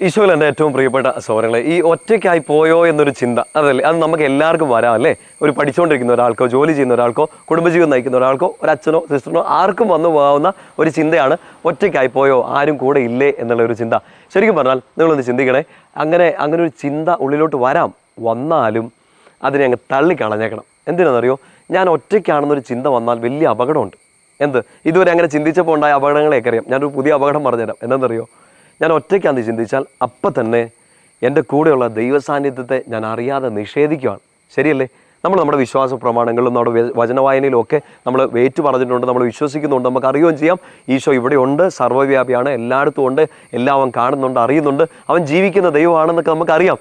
ഈശോയിൽ എന്റെ ഏറ്റവും പ്രിയപ്പെട്ട സോരങ്ങളെ ഈ ഒറ്റയ്ക്കായി പോയോ എന്നൊരു ചിന്ത അതല്ലേ? അത് നമുക്ക് എല്ലാവർക്കും വരാം അല്ലേ? ഒരു പഠിച്ചുകൊണ്ടിരിക്കുന്ന ഒരാൾക്കോ ജോലി ചെയ്യുന്ന ഒരാൾക്കോ കുടുംബജീവിതം നയിക്കുന്ന ഒരാൾക്കോ ഒരു അച്ഛനോ സിസ്റ്ററിനോ ആർക്കും വന്നു പോകാവുന്ന ഒരു ചിന്തയാണ് ഒറ്റയ്ക്കായി പോയോ ആരും കൂടെ ഇല്ലേ എന്നുള്ള ഒരു ചിന്ത. ശരിക്കും പറഞ്ഞാൽ നിങ്ങളൊന്ന് ചിന്തിക്കണേ അങ്ങനെ അങ്ങനെ ഒരു ചിന്ത ഉള്ളിലോട്ട് വരാം വന്നാലും അതിനെ അങ്ങ് തള്ളിക്കളഞ്ഞേക്കണം. എന്തിനാണെന്നറിയോ? ഞാൻ ഒറ്റയ്ക്കാണെന്നൊരു ചിന്ത വന്നാൽ വലിയ അപകടമുണ്ട്. എന്ത്? ഇതുവരെ അങ്ങനെ ചിന്തിച്ചപ്പോൾ ഉണ്ടായ അപകടങ്ങളെയൊക്കെ അറിയാം. ഞാനൊരു പുതിയ അപകടം പറഞ്ഞുതരാം. എന്താണെന്നറിയോ? ഞാൻ ഒറ്റയ്ക്കാന്ന് ചിന്തിച്ചാൽ അപ്പം തന്നെ എന്റെ കൂടെയുള്ള ദൈവസാന്നിധ്യത്തെ ഞാൻ അറിയാതെ നിഷേധിക്കുകയാണ് ശരിയല്ലേ? നമ്മൾ നമ്മുടെ വിശ്വാസ പ്രമാണങ്ങളിലും നമ്മുടെ വചനവായനയിലും ഒക്കെ നമ്മൾ വെയിറ്റ് പറഞ്ഞിട്ടുണ്ട് നമ്മൾ വിശ്വസിക്കുന്നുണ്ട് നമുക്ക് അറിയുകയും ചെയ്യാം. ഈശോ ഇവിടെയുണ്ട് സർവവ്യാപിയാണ് എല്ലായിടത്തും ഉണ്ട് എല്ലാം അവൻ കാണുന്നുണ്ട് അറിയുന്നുണ്ട്. അവൻ ജീവിക്കുന്ന ദൈവമാണെന്നൊക്കെ നമുക്കറിയാം.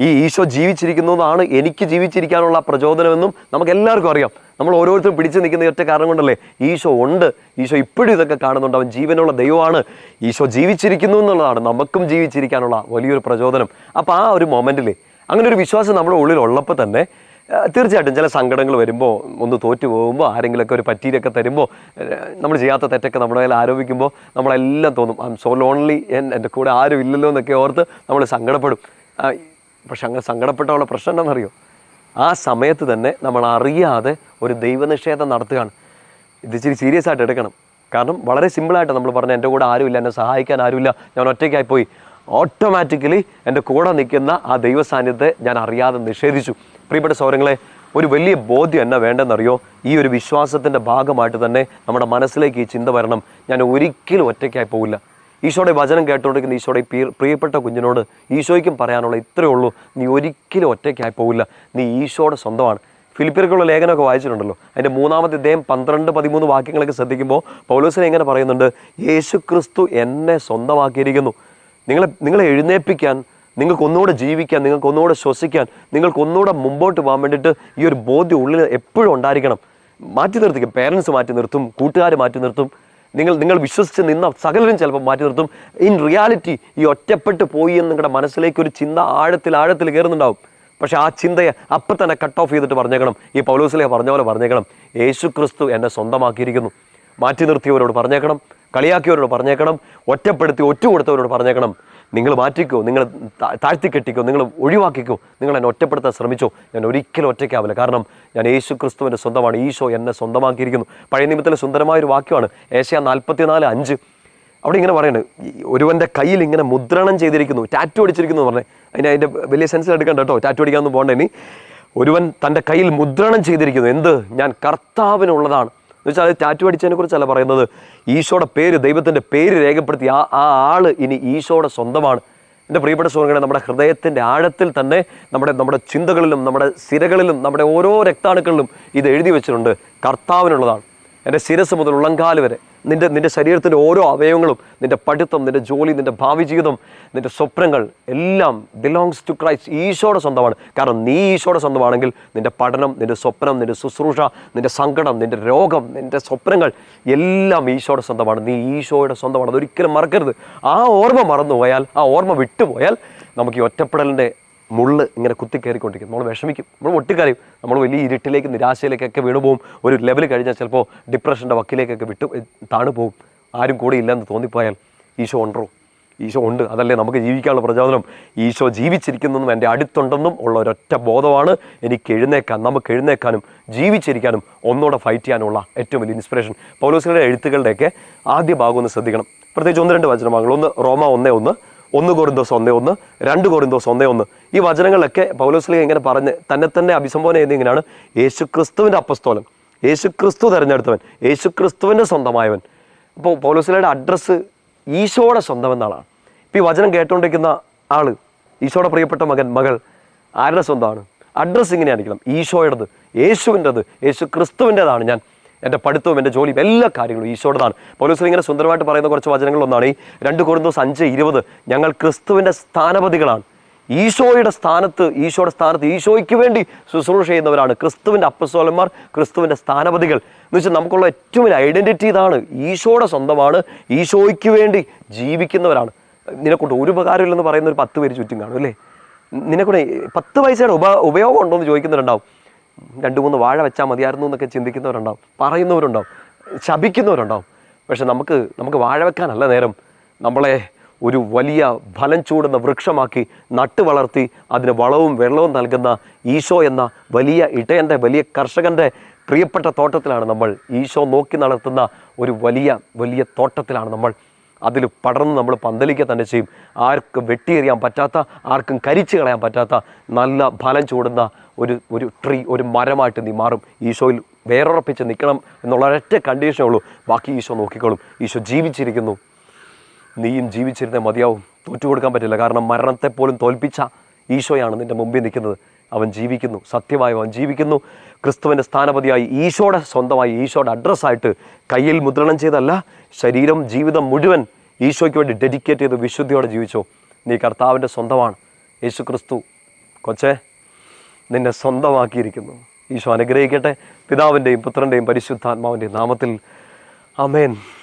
ഈ ഈശോ ജീവിച്ചിരിക്കുന്നതാണ് എനിക്ക് ജീവിച്ചിരിക്കാനുള്ള പ്രചോദനമെന്നും നമുക്ക് എല്ലാവർക്കും അറിയാം. നമ്മൾ ഓരോരുത്തരും പിടിച്ചു നിൽക്കുന്ന ഒറ്റ കാരണം കൊണ്ടല്ലേ ഈശോ ഉണ്ട്. ഈശോ ഇപ്പോഴും ഇതൊക്കെ കാണുന്നുണ്ട്. അവൻ ജീവനുള്ള ദൈവമാണ്. ഈശോ ജീവിച്ചിരിക്കുന്നു എന്നുള്ളതാണ്. നമുക്കും ജീവിച്ചിരിക്കാനുള്ള വലിയൊരു പ്രചോദനം. അപ്പോൾ ആ ഒരു മൊമെന്റിൽ അങ്ങനെ ഒരു വിശ്വാസം നമ്മുടെ ഉള്ളിൽ ഉള്ളപ്പോൾ തന്നെ തീർച്ചയായിട്ടും ചില സങ്കടങ്ങൾ വരുമ്പോൾ ഒന്ന് തോറ്റു പോകുമ്പോൾ ആരെങ്കിലുമൊക്കെ ഒരു പറ്റീരൊക്കെ തരുമ്പോൾ നമ്മൾ ചെയ്യാത്ത തെറ്റൊക്കെ നമ്മുടെ കയ്യിൽ ആരോപിക്കുമ്പോൾ നമ്മളെല്ലാം തോന്നും. ഐ എം സോ ലോൺലി എന്റെ കൂടെ ആരും ഇല്ലല്ലോ എന്നൊക്കെ ഓർത്ത് നമ്മൾ സങ്കടപ്പെടും. പക്ഷെ അങ്ങനെ സങ്കടപ്പെട്ടുള്ള പ്രശ്നം എന്താണെന്നറിയോ? ആ സമയത്ത് തന്നെ നമ്മൾ അറിയാതെ ഒരു ദൈവനിഷേധം നടത്തുകയാണ്. ഇത് ഇച്ചിരി സീരിയസ് ആയിട്ട് എടുക്കണം. കാരണം വളരെ സിമ്പിളായിട്ട് നമ്മൾ പറഞ്ഞ എന്റെ കൂടെ ആരുമില്ല എന്നെ സഹായിക്കാൻ ആരുമില്ല ഞാൻ ഒറ്റയ്ക്കായി പോയി. ഓട്ടോമാറ്റിക്കലി എന്റെ കൂടെ നിൽക്കുന്ന ആ ദൈവ സാന്നിധ്യത്തെ ഞാൻ അറിയാതെ നിഷേധിച്ചു. പ്രിയപ്പെട്ട സൗരങ്ങളെ ഒരു വലിയ ബോധ്യം എന്നാ വേണ്ടെന്നറിയോ? ഈ ഒരു വിശ്വാസത്തിന്റെ ഭാഗമായിട്ട് തന്നെ നമ്മുടെ മനസ്സിലേക്ക് ഈ ചിന്ത വരണം. ഞാൻ ഒരിക്കലും ഒറ്റയ്ക്കായി പോകില്ല ഈശോയുടെ വചനം കേട്ടുകൊണ്ടിരിക്കുന്ന ഈശോയുടെ പ്രിയപ്പെട്ട കുഞ്ഞിനോട് ഈശോയ്ക്കും പറയാനുള്ള ഇത്രയേ ഉള്ളൂ. നീ ഒരിക്കലും ഒറ്റയ്ക്കായി പോകില്ല നീ ഈശോയുടെ സ്വന്തമാണ്. ഫിലിപ്പിയർക്കുള്ള ലേഖനമൊക്കെ വായിച്ചിട്ടുണ്ടല്ലോ. അതിന്റെ മൂന്നാമത്തെ ഇദ്ദേഹം പന്ത്രണ്ട് പതിമൂന്ന് വാക്യങ്ങളൊക്കെ ശ്രദ്ധിക്കുമ്പോൾ പൗലോസിനെ എങ്ങനെ പറയുന്നുണ്ട്? യേശു ക്രിസ്തു എന്നെ സ്വന്തമാക്കിയിരിക്കുന്നു. നിങ്ങളെ നിങ്ങളെ എഴുന്നേൽപ്പിക്കാൻ നിങ്ങൾക്ക് ഒന്നുകൂടെ ജീവിക്കാൻ നിങ്ങൾക്ക് ഒന്നുകൂടെ ശ്വസിക്കാൻ നിങ്ങൾക്ക് ഒന്നുകൂടെ മുമ്പോട്ട് പോകാൻ വേണ്ടിയിട്ട് ഈ ഒരു ബോധ്യം ഉള്ളിൽ എപ്പോഴും ഉണ്ടായിരിക്കണം. മാറ്റി നിർത്തിക്കും. പേരൻസ് മാറ്റി നിർത്തും കൂട്ടുകാർ മാറ്റി നിർത്തും. നിങ്ങൾ നിങ്ങൾ വിശ്വസിച്ച് നിന്ന സകലരും ചിലപ്പോൾ മാറ്റി നിർത്തും. ഇൻ റിയാലിറ്റി ഈ ഒറ്റപ്പെട്ട് പോയി എന്ന് നിങ്ങളുടെ മനസ്സിലേക്ക് ഒരു ചിന്ത ആഴത്തിൽ ആഴത്തിൽ കയറുന്നുണ്ടാവും പക്ഷെ ആ ചിന്തയെ അപ്പം തന്നെ കട്ട് ഓഫ് ചെയ്തിട്ട് പറഞ്ഞേക്കണം. ഈ പൗലോസിലെ പറഞ്ഞ പോലെ പറഞ്ഞേക്കണം. യേശു ക്രിസ്തു എന്നെ സ്വന്തമാക്കിയിരിക്കുന്നു. മാറ്റി നിർത്തിയവരോട് പറഞ്ഞേക്കണം. കളിയാക്കിയവരോട് പറഞ്ഞേക്കണം. ഒറ്റപ്പെടുത്തി ഒറ്റ കൊടുത്തവരോട് പറഞ്ഞേക്കണം. നിങ്ങൾ മാറ്റിക്കോ. നിങ്ങൾ താഴ്ത്തി താഴ്ത്തിക്കെട്ടിക്കോ നിങ്ങൾ ഒഴിവാക്കിക്കോ. നിങ്ങൾ എന്നെ ഒറ്റപ്പെടുത്താൻ ശ്രമിച്ചോ. ഞാൻ ഒരിക്കലും ഒറ്റയ്ക്കാവില്ല. കാരണം ഞാൻ യേശു ക്രിസ്തുവിന്റെ സ്വന്തമാണ്. ഈശോ എന്നെ സ്വന്തമാക്കിയിരിക്കുന്നു. പഴയ നിയമത്തിലെ സുന്ദരമായൊരു വാക്യമാണ്. ഏഷ്യ നാൽപ്പത്തിനാല് അഞ്ച്. അവിടെ ഇങ്ങനെ പറയുന്നത് ഈ ഒരുവന്റെ കയ്യിൽ ഇങ്ങനെ മുദ്രണം ചെയ്തിരിക്കുന്നു ടാറ്റു അടിച്ചിരിക്കുന്നു പറഞ്ഞേ. അതിന് അതിന്റെ വലിയ സെൻസിൽ എടുക്കണ്ട കേട്ടോ ടാറ്റു അടിക്കാന്ന് പോകണ്ട ഇനി. ഒരുവൻ തന്റെ കയ്യിൽ മുദ്രണം ചെയ്തിരിക്കുന്നു എന്ത്? ഞാൻ കർത്താവിനുള്ളതാണ്. എന്ന് വെച്ചാൽ അത് ടാറ്റു അടിച്ചതിനെ കുറിച്ചല്ല പറയുന്നത്. ഈശോയുടെ പേര് ദൈവത്തിന്റെ പേര് രേഖപ്പെടുത്തി ആ ആ ആൾ ഇനി ഈശോയുടെ സ്വന്തമാണ്. എന്റെ പ്രിയപ്പെട്ട സുഹൃത്തുക്കളെ നമ്മുടെ ഹൃദയത്തിന്റെ ആഴത്തിൽ തന്നെ നമ്മുടെ നമ്മുടെ ചിന്തകളിലും നമ്മുടെ സിരകളിലും നമ്മുടെ ഓരോ രക്താണുക്കളിലും ഇത് എഴുതി വെച്ചിട്ടുണ്ട്. കർത്താവിനുള്ളതാണ്. എന്റെ ശിരസ് മുതൽ ഉള്ളങ്കാൽ വരെ നിന്റെ നിന്റെ ശരീരത്തിന്റെ ഓരോ അവയവങ്ങളും നിന്റെ പഠിത്തം നിന്റെ ജോലി നിന്റെ ഭാവി ജീവിതം നിന്റെ സ്വപ്നങ്ങൾ എല്ലാം ബിലോങ്സ് ടു ക്രൈസ്റ്റ് ഈശോയുടെ സ്വന്തമാണ്. കാരണം നീ ഈശോയുടെ സ്വന്തമാണെങ്കിൽ നിന്റെ പഠനം നിന്റെ സ്വപ്നം നിന്റെ ശുശ്രൂഷ നിന്റെ സങ്കടം നിന്റെ രോഗം നിന്റെ സ്വപ്നങ്ങൾ എല്ലാം ഈശോയുടെ സ്വന്തമാണ്. നീ ഈശോയുടെ സ്വന്തമാണ്. അതൊരിക്കലും മറക്കരുത്. ആ ഓർമ്മ മറന്നുപോയാൽ ആ ഓർമ്മ വിട്ടുപോയാൽ നമുക്ക് ഈ ഒറ്റപ്പെടലിന്റെ മുള്ള് ഇങ്ങനെ കുത്തി കയറിക്കൊണ്ടിരിക്കും. നമ്മൾ വിഷമിക്കും. നമ്മൾ ഒട്ടിക്കറിയും നമ്മൾ വലിയ ഇരുട്ടിലേക്ക് നിരാശയിലേക്കൊക്കെ വീണു പോകും ഒരു ലെവൽ കഴിഞ്ഞാൽ ചിലപ്പോൾ ഡിപ്രഷന്റെ വക്കിലേക്കൊക്കെ വിട്ടു താണു പോകും ആരും കൂടെ ഇല്ലെന്ന് തോന്നിപ്പോയാൽ ഈശോ ഉണ്ടോ ഈശോ ഉണ്ട്. അതല്ലേ നമുക്ക് ജീവിക്കാനുള്ള പ്രചോദനം. ഈശോ ജീവിച്ചിരിക്കുന്നതും എന്റെ അടുത്തുണ്ടെന്നും ഉള്ള ഒരൊറ്റ ബോധമാണ് എനിക്ക് എഴുന്നേക്കാൻ നമുക്ക് എഴുന്നേക്കാനും ജീവിച്ചിരിക്കാനും ഒന്നുകൂടെ ഫൈറ്റ് ചെയ്യാനുള്ള ഏറ്റവും വലിയ ഇൻസ്പിറേഷൻ പൗലോസിയുടെ എഴുത്തുകളുടെയൊക്കെ ആദ്യ ഭാഗം ഒന്ന് ശ്രദ്ധിക്കണം. പ്രത്യേകിച്ച് ഒന്ന് രണ്ട് വചനഭാഗങ്ങൾ. ഒന്ന് റോമ ഒന്നേ ഒന്ന്. ഒന്ന് കോറിന്തോസ് ഒന്നേ ഒന്ന് രണ്ട് കോറിന്തോസ് ഒന്നേ ഒന്ന്. ഈ വചനങ്ങളിലൊക്കെ പൗലോസ്ലിക ഇങ്ങനെ പറഞ്ഞ് തന്നെ തന്നെ അഭിസംബോധന ചെയ്യുന്ന ഇങ്ങനെയാണ്. യേശു ക്രിസ്തുവിന്റെ അപ്പസ്തോലൻ യേശു ക്രിസ്തു തിരഞ്ഞെടുത്തവൻ യേശു ക്രിസ്തുവിന്റെ സ്വന്തമായവൻ അപ്പോൾ പൗലോസ്ലയുടെ അഡ്രസ്സ് ഈശോയുടെ സ്വന്തം എന്നാളാണ് ഇപ്പം ഈ വചനം കേട്ടുകൊണ്ടിരിക്കുന്ന ആൾ ഈശോയുടെ പ്രിയപ്പെട്ട മകൻ മകൾ ആരുടെ സ്വന്തമാണ്? അഡ്രസ്സ് ഇങ്ങനെയായിരിക്കണം. ഈശോയുടേത് യേശുവിന്റെത് യേശു ക്രിസ്തുവിന്റെതാണ് ഞാൻ. എന്റെ പഠിത്തവും എന്റെ ജോലിയും എല്ലാ കാര്യങ്ങളും ഈശോടതാണ് പൗലോസ് ഇങ്ങനെ സുന്ദരമായിട്ട് പറയുന്ന കുറച്ച് വചനങ്ങളൊന്നാണ് ഈ രണ്ട് കുറുന്തോസ് അഞ്ച് ഇരുപത്. ഞങ്ങൾ ക്രിസ്തുവിന്റെ സ്ഥാനപതികളാണ്. ഈശോയുടെ സ്ഥാനത്ത് ഈശോയുടെ സ്ഥാനത്ത് ഈശോയ്ക്ക് വേണ്ടി ശുശ്രൂഷ ചെയ്യുന്നവരാണ് ക്രിസ്തുവിന്റെ അപ്പസ്തോലന്മാർ ക്രിസ്തുവിന്റെ സ്ഥാനപതികൾ. എന്ന് വെച്ചാൽ നമുക്കുള്ള ഏറ്റവും വലിയ ഐഡന്റിറ്റി ഇതാണ്. ഈശോയുടെ സ്വന്തമാണ് ഈശോയ്ക്ക് വേണ്ടി ജീവിക്കുന്നവരാണ്. നിനക്കൊണ്ട് ഒരു ഉപകാരമില്ലെന്ന് പറയുന്ന ഒരു പത്ത് പേര് ചുറ്റും കാണും അല്ലേ? നിനക്കൂടെ പത്ത് പൈസയുടെ ഉപ ഉപയോഗം ഉണ്ടോ എന്ന് ചോദിക്കുന്നവരുണ്ടാവും. രണ്ട് മൂന്ന് വാഴ വെച്ചാൽ മതിയായിരുന്നു എന്നൊക്കെ ചിന്തിക്കുന്നവരുണ്ടാവും. പറയുന്നവരുണ്ടാവും. ശപിക്കുന്നവരുണ്ടാവും. പക്ഷെ നമുക്ക് നമുക്ക് വാഴ വെക്കാനല്ല നേരം നമ്മളെ ഒരു വലിയ ഫലം ചൂടുന്ന വൃക്ഷമാക്കി നട്ടു വളർത്തി അതിന് വളവും വെള്ളവും നൽകുന്ന ഈശോ എന്ന വലിയ ഇടയന്റെ വലിയ കർഷകന്റെ പ്രിയപ്പെട്ട തോട്ടത്തിലാണ് നമ്മൾ ഈശോ നോക്കി നടത്തുന്ന ഒരു വലിയ വലിയ തോട്ടത്തിലാണ് നമ്മൾ അതിൽ പടർന്ന് നമ്മൾ പന്തലിക്കുക തന്നെ ചെയ്യും. ആർക്കും വെട്ടിയെറിയാൻ പറ്റാത്ത ആർക്കും കരിച്ചു കളയാൻ പറ്റാത്ത നല്ല ഫലം ചൂടുന്ന ഒരു ഒരു ട്രീ ഒരു മരമായിട്ട് നീ മാറും. ഈശോയിൽ വേറുറപ്പിച്ച് നിൽക്കണം എന്നുള്ള ഒരൊറ്റ കണ്ടീഷനേ ഉള്ളൂ. ബാക്കി ഈശോ നോക്കിക്കോളും. ഈശോ ജീവിച്ചിരിക്കുന്നു. നീയും ജീവിച്ചിരുന്നേ മതിയാവും. തോറ്റു കൊടുക്കാൻ പറ്റില്ല. കാരണം മരണത്തെ പോലും തോൽപ്പിച്ച ഈശോയാണ് നിന്റെ മുമ്പിൽ നിൽക്കുന്നത്. അവൻ ജീവിക്കുന്നു. സത്യമായി അവൻ ജീവിക്കുന്നു. ക്രിസ്തുവിന്റെ സ്ഥാനപതിയായി ഈശോയുടെ സ്വന്തമായി ഈശോയുടെ അഡ്രസ്സായിട്ട് കയ്യിൽ മുദ്രണം ചെയ്തല്ല ശരീരം ജീവിതം മുഴുവൻ ഈശോയ്ക്ക് വേണ്ടി ഡെഡിക്കേറ്റ് ചെയ്ത് വിശുദ്ധിയോടെ ജീവിച്ചോ. നീ കർത്താവിന്റെ സ്വന്തമാണ്. യേശു ക്രിസ്തു കൊച്ചേ നിന്നെ സ്വന്തമാക്കിയിരിക്കുന്നു. ഈശോ അനുഗ്രഹിക്കട്ടെ. പിതാവിന്റെയും പുത്രന്റെയും പരിശുദ്ധാത്മാവിന്റെയും നാമത്തിൽ. അമേൻ